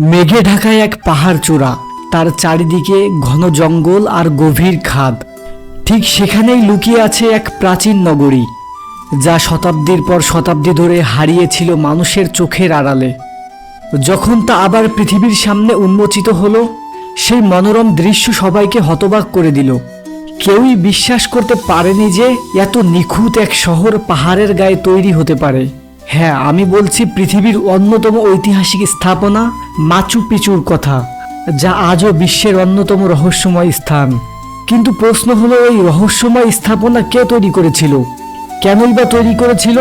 মেঘে ঢাকায় এক পাহাড় চূড়া, তার চারিদিকে ঘন জঙ্গল আর গভীর খাদ। ঠিক সেখানেই লুকিয়ে আছে এক প্রাচীন নগরী, যা শতাব্দীর পর শতাব্দী ধরে হারিয়েছিল মানুষের চোখের আড়ালে। যখন তা আবার পৃথিবীর সামনে উন্মোচিত হলো, সেই মনোরম দৃশ্য সবাইকে হতবাক করে দিল। কেউই বিশ্বাস করতে পারেনি যে, এত নিখুঁত এক শহর পাহাড়ের গায়ে তৈরি হতে পারে। হ্যাঁ আমি বলছি পৃথিবীর অন্যতম ঐতিহাসিক স্থাপনা মাচু পিচুর কথা, যা আজও বিশ্বের অন্যতম রহস্যময় স্থান। কিন্তু প্রশ্ন হলো, এই রহস্যময় স্থাপনা কে তৈরি করেছিল? কেনই বা তৈরি করেছিল?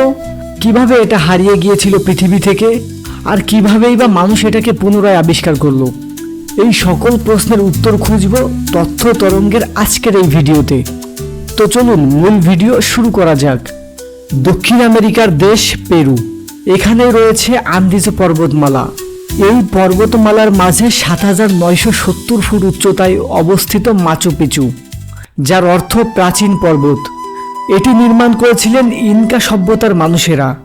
কীভাবে এটা হারিয়ে গিয়েছিল পৃথিবী থেকে? আর কিভাবেই বা মানুষ এটাকে পুনরায় আবিষ্কার করল? এই সকল প্রশ্নের উত্তর খুঁজব তথ্য তরঙ্গের আজকের এই ভিডিওতে। তো চলুন, মূল ভিডিও শুরু করা যাক। দক্ষিণ আমেরিকার দেশ পেরু। এখানে রয়েছে আন্দিজ পর্বতমালা। এই পর্বতমালার মাঝে সাত হাজার নয়শো সত্তর ফুট উচ্চতায় অবস্থিত মাচু পিচু, যার অর্থ প্রাচীন পর্বত। এটি নির্মাণ করেছিলেন ইনকা সভ্যতার মানুষেরা।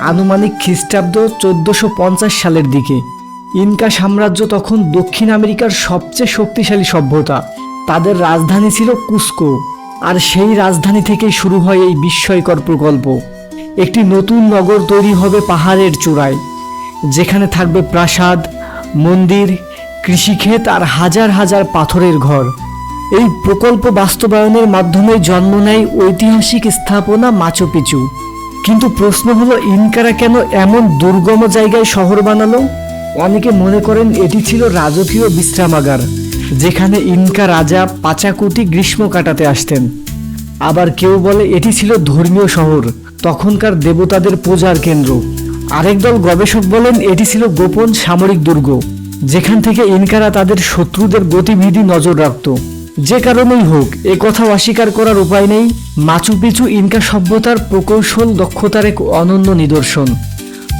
আনুমানিক খ্রিস্টাব্দ চোদ্দশো পঞ্চাশ সালের দিকে। ইনকা সাম্রাজ্য তখন দক্ষিণ আমেরিকার সবচেয়ে শক্তিশালী সভ্যতা। তাদের রাজধানী ছিল কুস্কো। আর সেই রাজধানী থেকেই শুরু হয় এই বিস্ময়কর প্রকল্প। একটি নতুন নগর তৈরি হবে পাহাড়ের চূড়ায়। যেখানে থাকবে প্রাসাদ, মন্দির, কৃষিক্ষেত আর হাজার হাজার পাথরের ঘর। এই প্রকল্প বাস্তবায়নের মাধ্যমে জন্ম নেয় ঐতিহাসিক স্থাপনা মাচু পিচু। কিন্তু প্রশ্ন হলো, ইনকারা কেন এমন দুর্গম জায়গায় শহর বানালো? অনেকে মনে করেন এটি ছিল রাজকীয় বিশ্রামাগার। যেখানে ইনকা রাজা পাচাকুটি গ্রীষ্ম কাটাতে আসতেন। আবার কেউ বলে এটি ছিল ধর্মীয় শহর, তখনকার দেবতাদের পূজার কেন্দ্র। আরেক দল গবেষক বলেন এটি ছিল গোপন সামরিক দুর্গ, যেখান থেকে ইনকারা তাদের শত্রুদের গতিবিধি নজর রাখত। যে কারণেই হোক, এ কথা অস্বীকার করার উপায় নেই। মাচু ইনকা সভ্যতার প্রকৌশল দক্ষতার এক অনন্য নিদর্শন।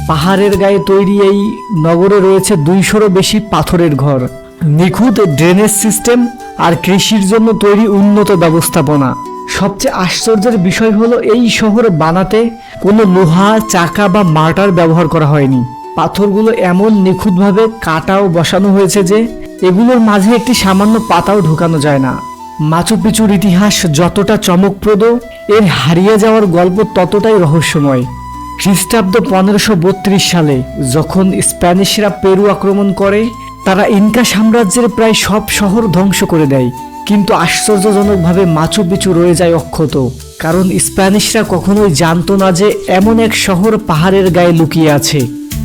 পাহাড়ের গায়ে তৈরি এই নগরে রয়েছে দুইশোরও বেশি পাথরের ঘর। নিখুঁত ড্রেনেজ সিস্টেম আর কৃষির জন্য তৈরি উন্নত ব্যবস্থাপনা। সবচেয়ে আশ্চর্যের বিষয় হলো এই শহর বানাতে কোনো লোহা, চাকা বা মার্টার ব্যবহার করা হয়নি। পাথরগুলো এমন নিখুঁতভাবে কাটা ও বসানো হয়েছে যে এগুলোর মাঝে একটি সামান্য পাতাও ঢুকানো যায় না। মাচু পিচুর ইতিহাস যতটা চমকপ্রদ, এর হারিয়ে যাওয়ার গল্প ততটাই রহস্যময়। খ্রিস্টাব্দ পনেরোশো সালে যখন স্প্যানিশরা পেরু আক্রমণ করে তারা ইনকা সাম্রাজ্যের প্রায় সব শহর ধ্বংস করে দেয়। কিন্তু আশ্চর্যজনকভাবে মাচু পিচু রয়ে যায় অক্ষত। কারণ স্প্যানিশরা কখনোই জানতো না যে এমন এক শহর পাহাড়ের গায়ে লুকিয়ে আছে।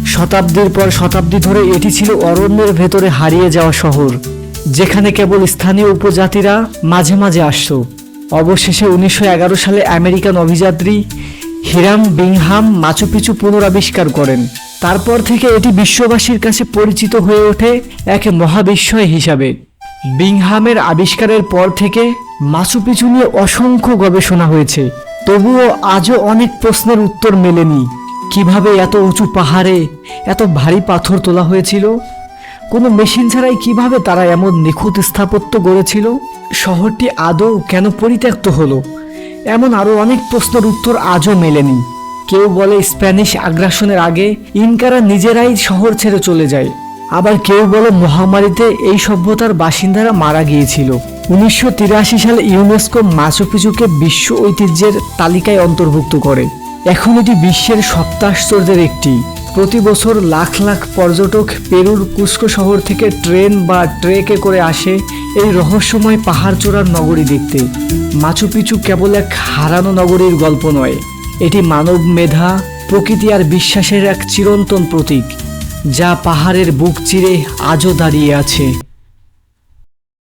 শতাব্দীর পর শতাব্দী ধরে এটি ছিল অরণ্যের ভেতরে হারিয়ে যাওয়া শহর, যেখানে কেবল স্থানীয় উপজাতিরা মাঝে মাঝে আসতো। অবশেষে উনিশশো এগারো সালে আমেরিকান অভিযাত্রী হিরাম বিংহাম মাচু পিচু পুনরাবিষ্কার করেন। তারপর থেকে এটি বিশ্ববাসীর কাছে পরিচিত হয়ে ওঠে এক মহাবিস্ময় হিসাবে। বিংহামের আবিষ্কারের পর থেকে মাচু পিচু নিয়ে অসংখ্য গবেষণা হয়েছে। তবুও আজও অনেক প্রশ্নের উত্তর মেলেনি। কীভাবে এত উঁচু পাহাড়ে এত ভারী পাথর তোলা হয়েছিল? কোনো মেশিন ছাড়াই কীভাবে তারা এমন নিখুঁত স্থাপত্য গড়েছিল? শহরটি আদৌ কেন পরিত্যক্ত হলো? এমন আরও অনেক প্রশ্নের উত্তর আজও মেলেনি। কেউ বলে স্প্যানিশ আগ্রাসনের আগে ইনকারা নিজেরাই শহর ছেড়ে চলে যায়। আবার কেউ বলে মহামারীতে এই সভ্যতার বাসিন্দারা মারা গিয়েছিল। উনিশশো তিরাশি সালে ইউনেস্কো মাচুপিচুকে বিশ্ব ঐতিহ্যের তালিকায় অন্তর্ভুক্ত করে। এখন এটি বিশ্বের সপ্তাশ্চর্যের একটি। প্রতি বছর লাখ লাখ পর্যটক পেরুর কুস্কো শহর থেকে ট্রেন বা ট্রেকে করে আসে এই রহস্যময় পাহাড় চূড়ার নগরী দেখতে। মাচু পিচু কেবল এক হারানো নগরীর গল্প নয়। এটি মানব মেধা, প্রকৃতি আর বিশ্বাসের এক চিরন্তন প্রতীক, যা পাহাড়ের বুক চিরে আজও দাঁড়িয়ে আছে।